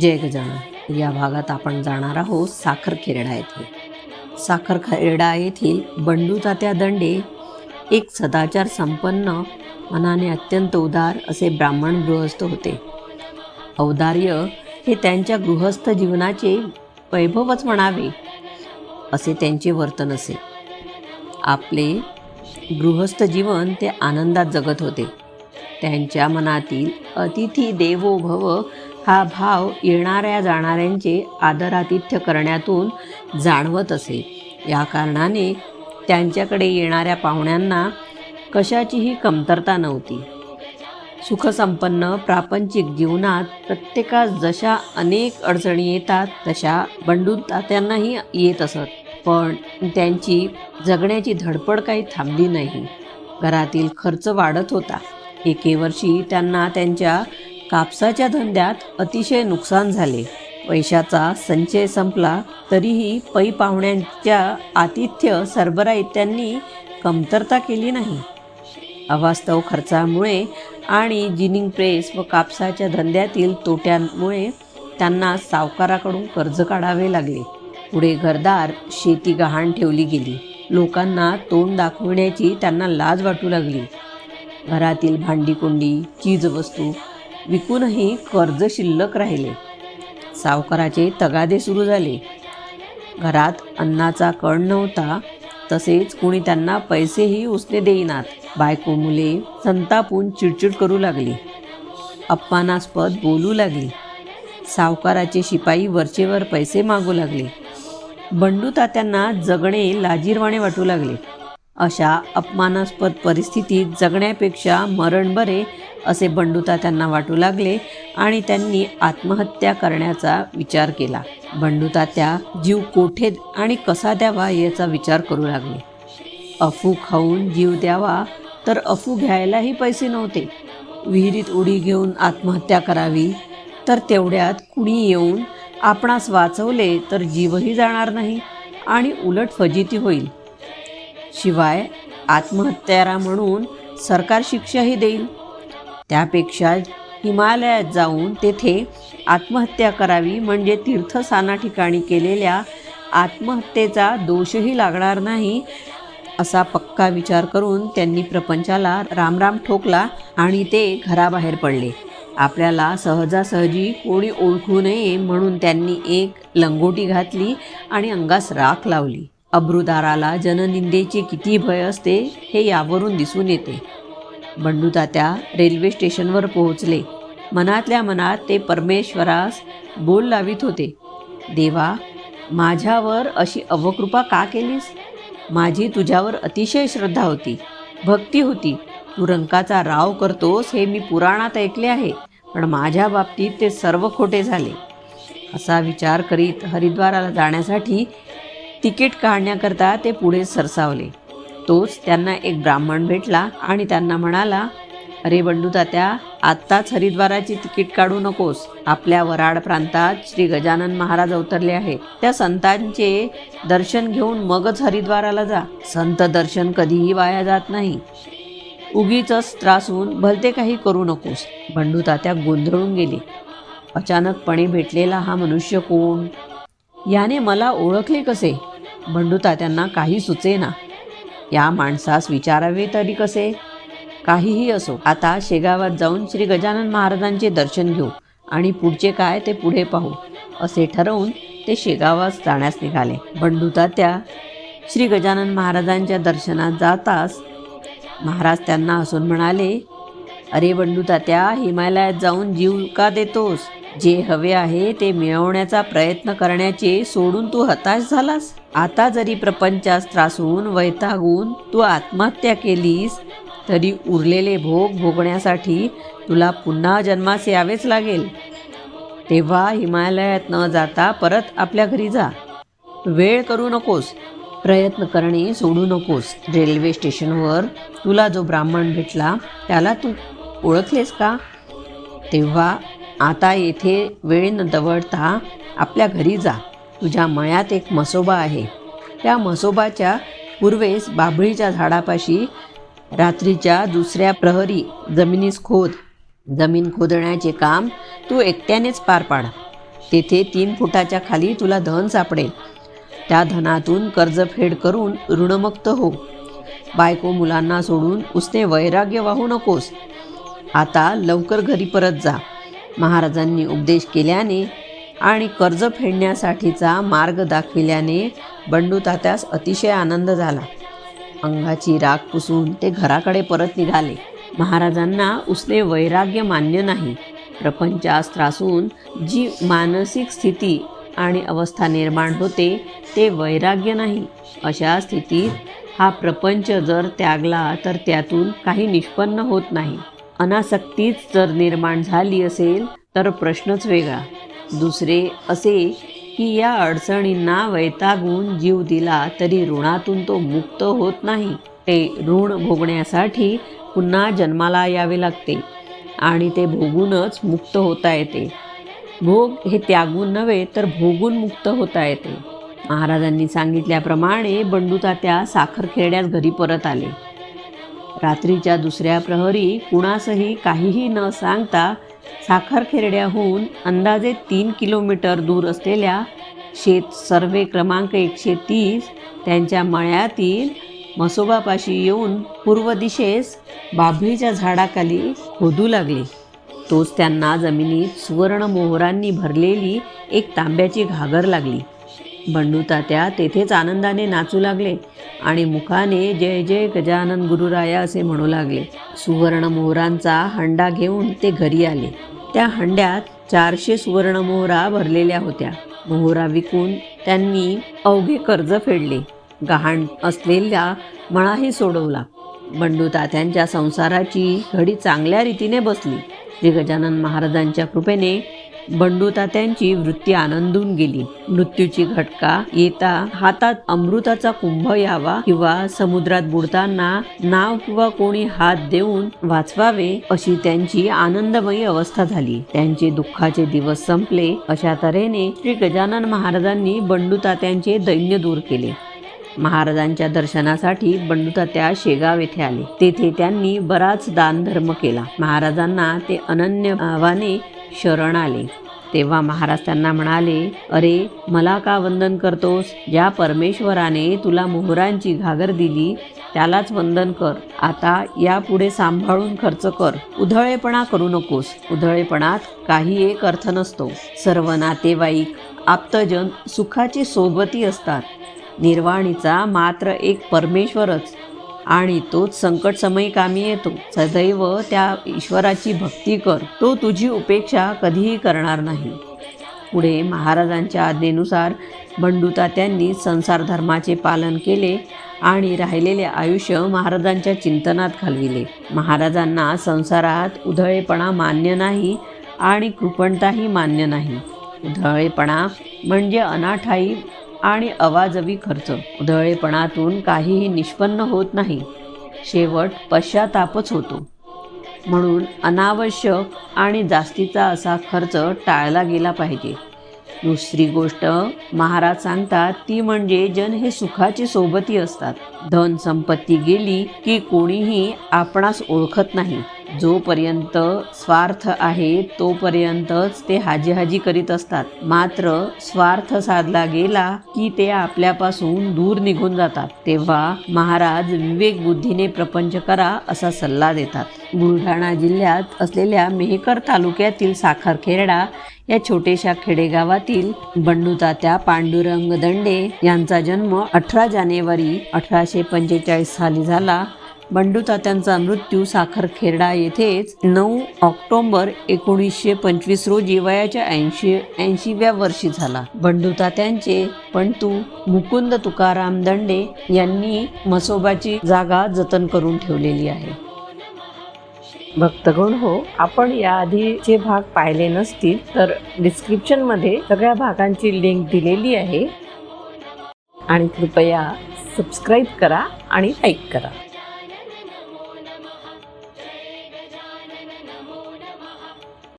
जय गजानन. या भागात आपण जाणार आहोत साखर खेरडा येथे. साखर खेरडा येथील बंडू तात्या दंडे एक सदाचार संपन्न मनाने अत्यंत उदार असे ब्राह्मण गृहस्थ होते. औदार्य हे त्यांच्या गृहस्थ जीवनाचे वैभवच म्हणावे असे त्यांचे वर्तन असे. आपले गृहस्थ जीवन ते आनंदात जगत होते. त्यांच्या मनातील अतिथी देवो भव हा भाव येणाऱ्या जाणाऱ्यांचे आदरातिथ्य करण्यातून जाणवत असे. या कारणाने त्यांच्याकडे येणाऱ्या पाहुण्यांना कशाचीही कमतरता नव्हती. सुखसंपन्न प्रापंचिक जीवनात प्रत्येकास जशा अनेक अडचणी येतात तशा बंडूतात्यांनाही येत असत. पण त्यांची जगण्याची धडपड काही थांबली नाही. घरातील खर्च वाढत होता. एके वर्षी त्यांना त्यांच्या कापसाच्या धंद्यात अतिशय नुकसान झाले. पैशाचा संचय संपला तरीही पै पाहुण्यांच्या आतिथ्य सरबराईत त्यांनी कमतरता केली नाही. अवास्तव खर्चामुळे आणि जिनिंग प्रेस व कापसाच्या धंद्यातील तोट्यांमुळे त्यांना सावकाराकडून कर्ज काढावे लागले. पुढे घरदार शेती गहाण ठेवली गेली. लोकांना तोंड दाखवण्याची त्यांना लाज वाटू लागली. घरातील भांडीकुंडी चीजवस्तू विकूनही कर्ज शिल्लक राहिले. सावकाराचे तगादे सुरू झाले. घरात अन्नाचा कण नव्हता तसेच कुणी त्यांना पैसेही उसने देईनात. बायको मुले संतापून चिडचिड करू लागली. अपमानास्पद बोलू लागली. सावकाराचे शिपाई वरचेवर पैसे मागू लागले. बंडू तात्यांना जगणे लाजीरवाणे वाटू लागले. अशा अपमानास्पद परिस्थितीत जगण्यापेक्षा मरण बरे असे बंडुता त्यांना वाटू लागले आणि त्यांनी आत्महत्या करण्याचा विचार केला. बंडुता त्या जीव कोठे आणि कसा द्यावा याचा विचार करू लागले. अफू खाऊन जीव द्यावा तर अफू घ्यायलाही पैसे नव्हते. विहिरीत उडी घेऊन आत्महत्या करावी तर तेवढ्यात कुणी येऊन आपणास वाचवले तर जीवही जाणार नाही आणि उलट फजिती होईल. शिवाय आत्महत्यारा म्हणून सरकार शिक्षाही देईल. त्यापेक्षा हिमालयात जाऊन तेथे आत्महत्या करावी म्हणजे तीर्थस्थाना ठिकाणी केलेल्या आत्महत्येचा दोषही लागणार नाही असा पक्का विचार करून त्यांनी प्रपंचाला रामराम ठोकला आणि ते घराबाहेर पडले. आपल्याला सहजासहजी कोणी ओळखू नये म्हणून त्यांनी एक लंगोटी घातली आणि अंगास राख लावली. अब्रुदाराला जननिंदेचे किती भय असते हे यावरून दिसून येते. बंडू तात्या रेल्वे स्टेशनवर पोहोचले. मनातल्या मनात ते परमेश्वरास बोल लावित होते. देवा माझ्यावर अशी अवकृपा का केलीस? माझी तुझ्यावर अतिशय श्रद्धा होती भक्ती होती. तू रंकाचा राव करतोस हे मी पुराणात ऐकले आहे पण माझ्या बाबतीत ते सर्व खोटे झाले. असा विचार करीत हरिद्वाराला जाण्यासाठी तिकीट काढण्याकरता ते पुढे सरसावले. तोच त्यांना एक ब्राह्मण भेटला आणि त्यांना म्हणाला अरे बंडू तात्या आत्ताच हरिद्वाराची तिकीट काढू नकोस. आपल्या वराड प्रांतात श्री गजानन महाराज अवतरले आहेत. त्या संतांचे दर्शन घेऊन मगच हरिद्वाराला जा. संत दर्शन कधीही वाया जात नाही. उगीच त्रासून भलते काही करू नकोस. बंडू तात्या गोंधळून गेले. अचानकपणे भेटलेला हा मनुष्य कोण? याने मला ओळखले कसे? बंडूता त्यांना काही सुचेना या माणसास विचारावे तरी कसे? काहीही असो आता शेगावात जाऊन श्री गजानन महाराजांचे दर्शन घेऊ आणि पुढचे काय ते पुढे पाहू असे ठरवून ते शेगावास जाण्यास निघाले. बंडूता त्या श्री गजानन महाराजांच्या दर्शनात जाताच महाराज त्यांना हसून म्हणाले अरे बंडू तात्या हिमालयात जाऊन जीव का देतोस? जे हवे आहे ते मिळवण्याचा प्रयत्न करण्याचे सोडून तू हताश झालास? आता जरी प्रपंचास त्रासून वैतागून तू आत्महत्या केलीस तरी उरलेले भोग भोगण्यासाठी तुला पुन्हा जन्मास यावेच लागेल. तेव्हा हिमालयात न जाता परत आपल्या घरी जा. वेळ करू नकोस. प्रयत्न करणे सोडू नकोस. रेल्वे स्टेशनवर तुला जो ब्राह्मण भेटला त्याला तू ओळखलेस का? तेव्हा आता येथे वेळ न दवडता आपल्या घरी जा. तुझ्या मळ्यात एक मसोबा आहे. त्या मसोबाच्या पूर्वेस बाभळीच्या झाडापाशी रात्रीच्या दुसऱ्या प्रहरी जमिनीस खोद. जमीन खोदण्याचे काम तू एकट्यानेच पार पाड. तेथे तीन फुटाच्या खाली तुला धन सापडेल. त्या धनातून कर्जफेड करून ऋणमुक्त हो. बायको मुलांना सोडून उसने वैराग्य वाहू नकोस. आता लवकर घरी परत जा. महाराजांनी उपदेश केल्याने आणि कर्ज फेडण्यासाठीचा मार्ग दाखविल्याने बंडू तात्यास अतिशय आनंद झाला. अंगाची राख पुसून ते घराकडे परत निघाले. महाराजांना उसले वैराग्य मान्य नाही. प्रपंचास त्रासून जी मानसिक स्थिती आणि अवस्था निर्माण होते ते वैराग्य नाही. अशा स्थितीत हा प्रपंच जर त्यागला तर त्यातून काही निष्पन्न होत नाही. अनासक्तीच जर निर्माण झाली असेल तर प्रश्नच वेगळा. दुसरे असे की या अडचणींना वैतागून जीव दिला तरी ऋणातून तो मुक्त होत नाही. ते ऋण भोगण्यासाठी पुन्हा जन्माला यावे लागते आणि ते भोगूनच मुक्त होता येते. भोग हे त्यागून नव्हे तर भोगून मुक्त होता येते. महाराजांनी सांगितल्याप्रमाणे बंडूतात्या साखर खेड्यात घरी परत आले. रात्रीच्या दुसऱ्या प्रहरी कुणासही काहीही न सांगता साखरखेरड्याहून अंदाजे तीन किलोमीटर दूर असलेल्या शेत सर्वे क्रमांक एकशे तीस त्यांच्या मळ्यातील मसोबापाशी येऊन पूर्व दिशेस बाभळीच्या झाडाखाली खोदू लागले. तोच त्यांना जमिनीत सुवर्ण मोहरांनी भरलेली एक तांब्याची घागर लागली. बंडू तात्या तेथेच आनंदाने नाचू लागले आणि मुखाने जय जय गजानन गुरुराया असे म्हणू लागले. सुवर्ण मोहरांचा हंडा घेऊन ते घरी आले. त्या हंड्यात चारशे सुवर्ण मोहरा भरलेल्या होत्या. मोहरा विकून त्यांनी अवघे कर्ज फेडले. गहाण असलेला मळाही सोडवला. बंडू तात्यांच्या संसाराची घडी चांगल्या रीतीने बसली. श्री गजानन महाराजांच्या कृपेने बंडू तात्यांची वृत्ती आनंदून गेली. मृत्यूची घटका येता हातात अमृताचा कुंभ यावा किंवा समुद्रात बुडताना नाव किंवा कोणी हात देऊन वाचवावे अशी त्यांची आनंदमयी अवस्था झाली. त्यांचे दुःखाचे दिवस संपले. अशा तऱ्हेने श्री गजानन महाराजांनी बंडू तात्यांचे दैन्य दूर केले. महाराजांच्या दर्शनासाठी बंडूतात्या शेगाव येथे आले. तेथे त्यांनी बराच दानधर्म केला. महाराजांना ते अनन्य भावाने शरण आले. तेव्हा महाराज त्यांना म्हणाले अरे मला का वंदन करतोस? ज्या परमेश्वराने तुला मोहरांची घागर दिली त्यालाच वंदन कर. आता यापुढे सांभाळून खर्च कर. उधळेपणा करू नकोस. उधळेपणात काही एक अर्थ नसतो. सर्व नातेवाईक आप्तजन सुखाची सोबती असतात. निर्वाणीचा मात्र एक परमेश्वरच. आणि तोच संकटसमयी कामी येतो. सदैव त्या ईश्वराची भक्ती कर. तो तुझी उपेक्षा कधीही करणार नाही. पुढे महाराजांच्या आज्ञेनुसार बंडूता त्यांनी संसार धर्माचे पालन केले आणि राहिलेले आयुष्य महाराजांच्या चिंतनात घालविले. महाराजांना संसारात उधळेपणा मान्य नाही आणि कृपणताही मान्य नाही. उधळेपणा म्हणजे अनाठाई आणि अवाजवी खर्च. उधळेपणातून काहीही निष्पन्न होत नाही. शेवट पश्चातापच होतो. म्हणून अनावश्यक आणि जास्तीचा असा खर्च टाळला गेला पाहिजे. दुसरी गोष्ट महाराज सांगतात ती म्हणजे जन हे सुखाची सोबती असतात. धन संपत्ती गेली की कोणीही आपणास ओळखत नाही. जोपर्यंत स्वार्थ आहे तोपर्यंतच ते हाजी हाजी करीत असतात. मात्र स्वार्थ साधला गेला की ते आपल्यापासून दूर निघून जातात. तेव्हा महाराज विवेक बुद्धीने प्रपंच करा असा सल्ला देतात. बुलढाणा जिल्ह्यात असलेल्या मेहकर तालुक्यातील साखरखेरडा या छोट्याशा खेडेगावातील बंडूतात्या पांडुरंग दंडे यांचा जन्म अठरा जानेवारी अठराशे पंचेचाळीस साली झाला. बंडूतात्यांचा मृत्यू साखरखेरडा येथेच नऊ ऑक्टोंबर एकोणीसशे पंचवीस रोजी वयाच्या ऐंशी ऐंशीव्या वर्षी झाला. बंडूतात्यांचे पंतू मुकुंद तुकाराम दंडे यांनी मसोबाची जागा जतन करून ठेवलेली आहे. भक्तगण हो आपण याआधीचे भाग पाहिले नसतील तर डिस्क्रिप्शनमध्ये सगळ्या भागांची लिंक दिलेली आहे. आणि कृपया सबस्क्राईब करा आणि लाईक करा.